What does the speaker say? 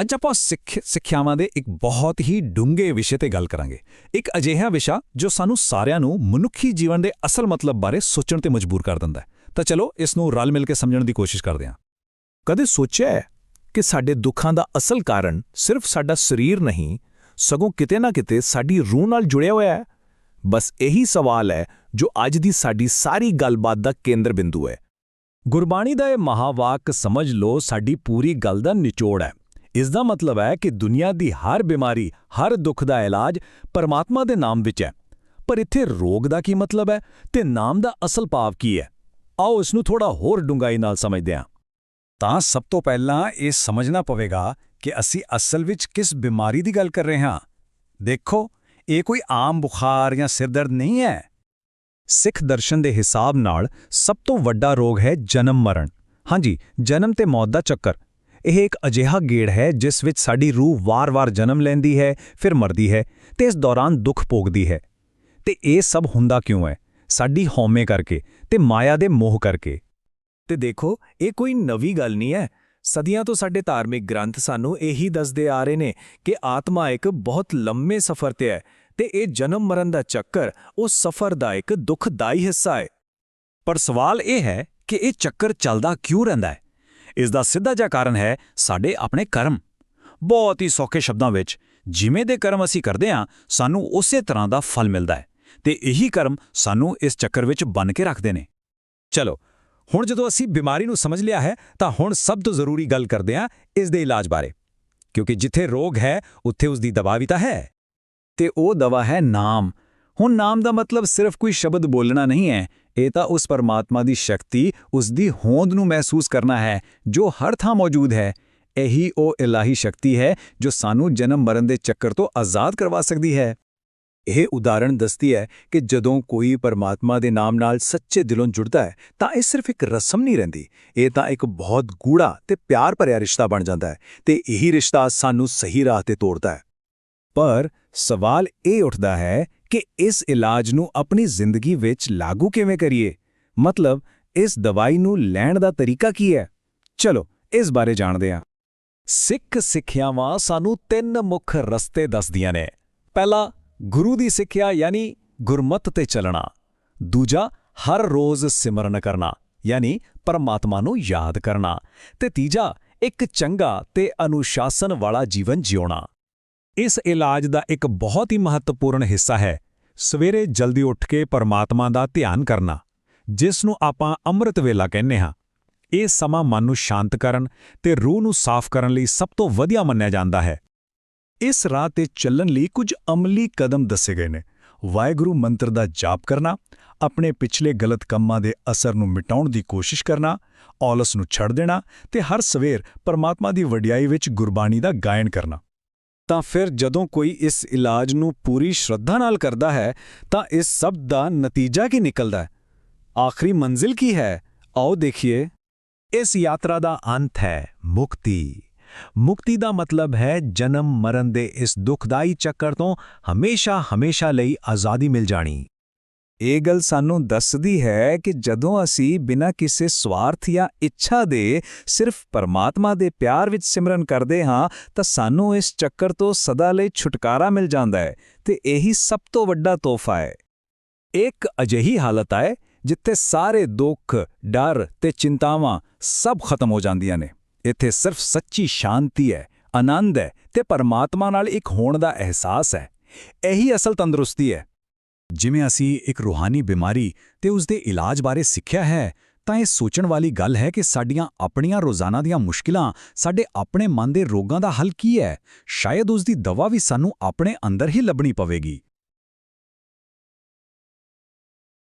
ਅੱਜ ਆਪਾਂ ਸਿੱਖ ਸਿੱਖਿਆਵਾਂ ਦੇ ਇੱਕ ਬਹੁਤ ਹੀ ਡੂੰਘੇ ਵਿਸ਼ੇ ਤੇ ਗੱਲ ਕਰਾਂਗੇ। ਇੱਕ ਅਜਿਹਾ ਵਿਸ਼ਾ ਜੋ ਸਾਨੂੰ ਸਾਰਿਆਂ ਨੂੰ ਮਨੁੱਖੀ ਜੀਵਨ ਦੇ ਅਸਲ ਮਤਲਬ ਬਾਰੇ ਸੋਚਣ ਤੇ ਮਜਬੂਰ ਕਰ ਦਿੰਦਾ ਹੈ। ਤਾਂ ਚਲੋ, ਇਸ ਨੂੰ ਰਲ ਮਿਲ ਕੇ ਸਮਝਣ ਦੀ ਕੋਸ਼ਿਸ਼ ਕਰਦੇ ਹਾਂ। ਕਦੇ ਸੋਚਿਆ ਹੈ ਕਿ ਸਾਡੇ ਦੁੱਖਾਂ ਦਾ ਅਸਲ ਕਾਰਨ ਸਿਰਫ ਸਾਡਾ ਸਰੀਰ ਨਹੀਂ, ਸਗੋਂ ਕਿਤੇ ਨਾ ਕਿਤੇ ਸਾਡੀ ਰੂਹ ਨਾਲ ਜੁੜਿਆ ਹੋਇਆ ਹੈ? ਬਸ ਇਹੀ ਸਵਾਲ ਹੈ ਜੋ ਅੱਜ ਦੀ ਸਾਡੀ ਸਾਰੀ ਗੱਲਬਾਤ ਦਾ ਕੇਂਦਰ ਬਿੰਦੂ ਹੈ। ਗੁਰਬਾਣੀ ਦਾ ਇਹ ਮਹਾਵਾਕ ਸਮਝ ਲਓ, ਸਾਡੀ ਪੂਰੀ ਗੱਲ ਦਾ ਨਿਚੋੜ ਹੈ। ਇਸ ਦਾ ਮਤਲਬ ਹੈ ਕਿ ਦੁਨੀਆ ਦੀ ਹਰ ਬਿਮਾਰੀ, ਹਰ ਦੁੱਖ ਦਾ ਇਲਾਜ ਪਰਮਾਤਮਾ ਦੇ ਨਾਮ ਵਿੱਚ ਹੈ। ਪਰ ਇੱਥੇ ਰੋਗ ਦਾ ਕੀ ਮਤਲਬ ਹੈ ਤੇ ਨਾਮ ਦਾ ਅਸਲ ਭਾਵ ਕੀ ਹੈ? ਆਓ ਇਸ ਨੂੰ ਥੋੜਾ ਹੋਰ ਡੂੰਘਾਈ ਨਾਲ ਸਮਝਦੇ ਹਾਂ। ਤਾਂ ਸਭ ਤੋਂ ਪਹਿਲਾਂ ਇਹ ਸਮਝਣਾ ਪਵੇਗਾ ਕਿ ਅਸੀਂ ਅਸਲ ਵਿੱਚ ਕਿਸ ਬਿਮਾਰੀ ਦੀ ਗੱਲ ਕਰ ਰਹੇ ਹਾਂ। ਦੇਖੋ, ਇਹ ਕੋਈ ਆਮ ਬੁਖਾਰ ਜਾਂ ਸਿਰਦਰਦ ਨਹੀਂ ਹੈ। ਸਿੱਖ ਦਰਸ਼ਨ ਦੇ ਹਿਸਾਬ ਨਾਲ ਸਭ ਤੋਂ ਵੱਡਾ ਰੋਗ ਹੈ ਜਨਮ ਮਰਨ। ਹਾਂਜੀ, ਜਨਮ ਤੇ ਮੌਤ ਦਾ ਚੱਕਰ। ਇਹ ਇੱਕ ਅਜਿਹਾ ਗੇੜ ਹੈ ਜਿਸ ਵਿੱਚ ਸਾਡੀ ਰੂਹ ਵਾਰ-ਵਾਰ ਜਨਮ ਲੈਂਦੀ ਹੈ, ਫਿਰ ਮਰਦੀ ਹੈ ਤੇ ਇਸ ਦੌਰਾਨ ਦੁੱਖ ਭੋਗਦੀ ਹੈ। ਤੇ ਇਹ ਸਭ ਹੁੰਦਾ ਕਿਉਂ ਹੈ? ਸਾਡੀ ਹਉਮੈ ਕਰਕੇ ਤੇ ਮਾਇਆ ਦੇ ਮੋਹ ਕਰਕੇ। ਤੇ ਦੇਖੋ, ਇਹ ਕੋਈ ਨਵੀਂ ਗੱਲ ਨਹੀਂ ਹੈ। ਸਦੀਆਂ ਤੋਂ ਸਾਡੇ ਧਾਰਮਿਕ ਗ੍ਰੰਥ ਸਾਨੂੰ ਇਹੀ ਦੱਸਦੇ ਆ ਰਹੇ ਨੇ ਕਿ ਆਤਮਾ ਇੱਕ ਬਹੁਤ ਲੰਮੇ ਸਫ਼ਰ ਤੇ ਹੈ ਤੇ ਇਹ ਜਨਮ ਮਰਨ ਦਾ ਚੱਕਰ, ਉਸ ਸਫ਼ਰ ਦਾ ਇੱਕ ਦੁਖਦਾਈ ਹਿੱਸਾ ਹੈ। ਪਰ ਸਵਾਲ ਇਹ ਹੈ ਕਿ ਇਹ ਚੱਕਰ ਚੱਲਦਾ ਕਿਉਂ ਰਹਿੰਦਾ ਹੈ? ਇਸ ਦਾ ਸਿੱਧਾ ਜਿਹਾ ਕਾਰਨ ਹੈ ਸਾਡੇ ਆਪਣੇ ਕਰਮ। ਬਹੁਤ ਹੀ ਸੌਖੇ ਸ਼ਬਦਾਂ ਵਿੱਚ, ਜਿਵੇਂ ਦੇ ਕਰਮ ਅਸੀਂ ਕਰਦੇ ਹਾਂ, ਸਾਨੂੰ ਉਸੇ ਤਰ੍ਹਾਂ ਦਾ ਫਲ ਮਿਲਦਾ ਹੈ ਤੇ ਇਹੀ ਕਰਮ ਸਾਨੂੰ ਇਸ ਚੱਕਰ ਵਿੱਚ ਬੰਨ ਕੇ ਰੱਖਦੇ ਨੇ। ਚਲੋ, ਹੁਣ ਜਦੋਂ ਅਸੀਂ ਬਿਮਾਰੀ ਨੂੰ ਸਮਝ ਲਿਆ ਹੈ, ਤਾਂ ਹੁਣ ਸਭ ਤੋਂ ਜ਼ਰੂਰੀ ਗੱਲ ਕਰਦੇ ਹਾਂ ਇਸ ਦੇ ਇਲਾਜ ਬਾਰੇ। ਕਿਉਂਕਿ ਜਿੱਥੇ ਰੋਗ ਹੈ, ਉੱਥੇ ਉਸ ਦੀ ਦਵਾ ਵੀ ਤਾਂ ਹੈ। ਤੇ ਉਹ ਦਵਾ ਹੈ ਨਾਮ। ਹੁਣ ਨਾਮ ਦਾ ਮਤਲਬ ਸਿਰਫ ਕੋਈ ਸ਼ਬਦ ਬੋਲਣਾ ਨਹੀਂ ਹੈ ਇਹ ਤਾਂ ਉਸ ਪਰਮਾਤਮਾ ਦੀ ਸ਼ਕਤੀ ਉਸ ਦੀ ਹੋਂਦ ਨੂੰ ਮਹਿਸੂਸ ਕਰਨਾ ਹੈ, ਜੋ ਹਰ ਥਾਂ ਮੌਜੂਦ ਹੈ। ਇਹੀ ਉਹ ਇਲਾਹੀ ਸ਼ਕਤੀ ਹੈ, ਜੋ ਸਾਨੂੰ ਜਨਮ ਮਰਨ ਦੇ ਚੱਕਰ ਤੋਂ ਆਜ਼ਾਦ ਕਰਵਾ ਸਕਦੀ ਹੈ। ਇਹ ਉਦਾਹਰਣ ਦੱਸਦੀ ਹੈ ਕਿ ਜਦੋਂ ਕੋਈ ਪਰਮਾਤਮਾ ਦੇ ਨਾਮ ਨਾਲ ਸੱਚੇ ਦਿਲੋਂ ਜੁੜਦਾ ਹੈ, ਤਾਂ ਇਹ ਸਿਰਫ ਇੱਕ ਰਸਮ ਨਹੀਂ ਰਹਿੰਦੀ। ਇਹ ਤਾਂ ਇੱਕ ਬਹੁਤ ਗੂੜਾ ਤੇ ਪਿਆਰ ਭਰਿਆ ਰਿਸ਼ਤਾ ਬਣ ਜਾਂਦਾ ਹੈ ਤੇ ਇਹੀ ਰਿਸ਼ਤਾ ਸਾਨੂੰ ਸਹੀ ਰਾਹ ਤੇ ਤੋਰਦਾ ਹੈ। ਪਰ ਸਵਾਲ ਇਹ ਉੱਠਦਾ ਹੈ ਕਿ ਇਸ ਇਲਾਜ ਨੂੰ ਆਪਣੀ ਜ਼ਿੰਦਗੀ ਵਿੱਚ ਲਾਗੂ ਕਿਵੇਂ ਕਰੀਏ? ਮਤਲਬ, ਇਸ ਦਵਾਈ ਨੂੰ ਲੈਣ ਦਾ ਤਰੀਕਾ ਕੀ ਹੈ? ਚਲੋ, ਇਸ ਬਾਰੇ ਜਾਣਦੇ ਹਾਂ। ਸਿੱਖ ਸਿੱਖਿਆਵਾਂ ਸਾਨੂੰ ਤਿੰਨ ਮੁੱਖ ਰਸਤੇ ਦੱਸਦੀਆਂ ਨੇ। ਪਹਿਲਾ, ਗੁਰੂ ਦੀ ਸਿੱਖਿਆ ਯਾਨੀ ਗੁਰਮਤ ਤੇ ਚੱਲਣਾ। ਦੂਜਾ, ਹਰ ਰੋਜ਼ ਸਿਮਰਨ ਕਰਨਾ, ਯਾਨੀ ਪਰਮਾਤਮਾ ਨੂੰ ਯਾਦ ਕਰਨਾ। ਤੇ ਤੀਜਾ, ਇੱਕ ਚੰਗਾ ਤੇ ਅਨੁਸ਼ਾਸਨ ਵਾਲਾ ਜੀਵਨ ਜਿਉਣਾ। ਇਸ ਇਲਾਜ ਦਾ ਇੱਕ ਬਹੁਤ ਹੀ ਮਹੱਤਵਪੂਰਨ ਹਿੱਸਾ ਹੈ, ਸਵੇਰੇ ਜਲਦੀ ਉੱਠ ਕੇ ਪਰਮਾਤਮਾ ਦਾ ਧਿਆਨ ਕਰਨਾ, ਜਿਸ ਨੂੰ ਆਪਾਂ ਅੰਮ੍ਰਿਤ ਵੇਲਾ ਕਹਿੰਦੇ ਹਾਂ। ਇਹ ਸਮਾਂ ਮਨ ਨੂੰ ਸ਼ਾਂਤ ਕਰਨ ਤੇ ਰੂਹ ਨੂੰ ਸਾਫ਼ ਕਰਨ ਲਈ ਸਭ ਤੋਂ ਵਧੀਆ ਮੰਨਿਆ ਜਾਂਦਾ ਹੈ। ਇਸ ਰਾਹ ਤੇ ਚੱਲਣ ਲਈ ਕੁਝ ਅਮਲੀ ਕਦਮ ਦੱਸੇ ਗਏ ਨੇ। ਵਾਹਿਗੁਰੂ ਮੰਤਰ ਦਾ ਜਾਪ ਕਰਨਾ, ਆਪਣੇ ਪਿਛਲੇ ਗਲਤ ਕੰਮਾਂ ਦੇ ਅਸਰ ਨੂੰ ਮਿਟਾਉਣ ਦੀ ਕੋਸ਼ਿਸ਼ ਕਰਨਾ, ਔਲਸ ਨੂੰ ਛੱਡ ਦੇਣਾ ਤੇ ਹਰ ਸਵੇਰ ਪਰਮਾਤਮਾ ਦੀ ਵਡਿਆਈ ਵਿੱਚ ਗੁਰਬਾਣੀ ਦਾ ਗਾਇਨ ਕਰਨਾ। ਤਾਂ ਫਿਰ ਜਦੋਂ ਕੋਈ ਇਸ ਇਲਾਜ ਨੂੰ ਪੂਰੀ ਸ਼ਰਧਾ ਨਾਲ ਕਰਦਾ ਹੈ, ਤਾਂ ਇਸ ਸਭ ਦਾ ਨਤੀਜਾ ਕੀ ਨਿਕਲਦਾ ਹੈ? ਆਖਰੀ ਮੰਜ਼ਿਲ ਕੀ ਹੈ? ਆਓ ਦੇਖੀਏ। ਇਸ ਯਾਤਰਾ ਦਾ ਅੰਤ ਹੈ ਮੁਕਤੀ। ਮੁਕਤੀ ਦਾ ਮਤਲਬ ਹੈ ਜਨਮ ਮਰਨ ਦੇ ਇਸ ਦੁਖਦਾਈ ਚੱਕਰ ਤੋਂ ਹਮੇਸ਼ਾ ਹਮੇਸ਼ਾ ਲਈ ਆਜ਼ਾਦੀ ਮਿਲ ਜਾਣੀ। ਇਹ ਗੱਲ ਸਾਨੂੰ ਦੱਸਦੀ ਹੈ ਕਿ ਜਦੋਂ ਅਸੀਂ ਬਿਨਾਂ ਕਿਸੇ ਸਵਾਰਥ ਜਾਂ ਇੱਛਾ ਦੇ ਸਿਰਫ ਪਰਮਾਤਮਾ ਦੇ ਪਿਆਰ ਵਿੱਚ ਸਿਮਰਨ ਕਰਦੇ ਹਾਂ, ਤਾਂ ਸਾਨੂੰ ਇਸ ਚੱਕਰ ਤੋਂ ਸਦਾ ਲਈ ਛੁਟਕਾਰਾ ਮਿਲ ਜਾਂਦਾ ਹੈ ਤੇ ਇਹੀ ਸਭ ਤੋਂ ਵੱਡਾ ਤੋਹਫਾ ਹੈ। ਇੱਕ ਅਜਿਹੀ ਹਾਲਤ ਹੈ ਜਿੱਥੇ ਸਾਰੇ ਦੁੱਖ, ਡਰ ਤੇ ਚਿੰਤਾਵਾਂ ਸਭ ਖਤਮ ਹੋ ਜਾਂਦੀਆਂ ਨੇ। ਇੱਥੇ ਸਿਰਫ ਸੱਚੀ ਸ਼ਾਂਤੀ ਹੈ, ਆਨੰਦ ਹੈ ਤੇ ਪਰਮਾਤਮਾ ਨਾਲ ਇੱਕ ਹੋਣ ਦਾ ਅਹਿਸਾਸ ਹੈ। ਇਹੀ ਅਸਲ ਤੰਦਰੁਸਤੀ ਹੈ। ਜਿਵੇਂ ਅਸੀਂ ਇੱਕ ਰੂਹਾਨੀ ਬਿਮਾਰੀ ਤੇ ਉਸ ਦੇ ਇਲਾਜ ਬਾਰੇ ਸਿੱਖਿਆ ਹੈ, ਤਾਂ ਇਹ ਸੋਚਣ ਵਾਲੀ ਗੱਲ ਹੈ ਕਿ ਸਾਡੀਆਂ ਆਪਣੀਆਂ ਰੋਜ਼ਾਨਾ ਦੀਆਂ ਮੁਸ਼ਕਿਲਾਂ ਸਾਡੇ ਆਪਣੇ ਮਨ ਦੇ ਰੋਗਾਂ ਦਾ ਹੱਲ ਕੀ ਹੈ? ਸ਼ਾਇਦ ਉਸ ਦੀ ਦਵਾ ਵੀ ਸਾਨੂੰ ਆਪਣੇ ਅੰਦਰ ਹੀ ਲੱਭਣੀ ਪਵੇਗੀ।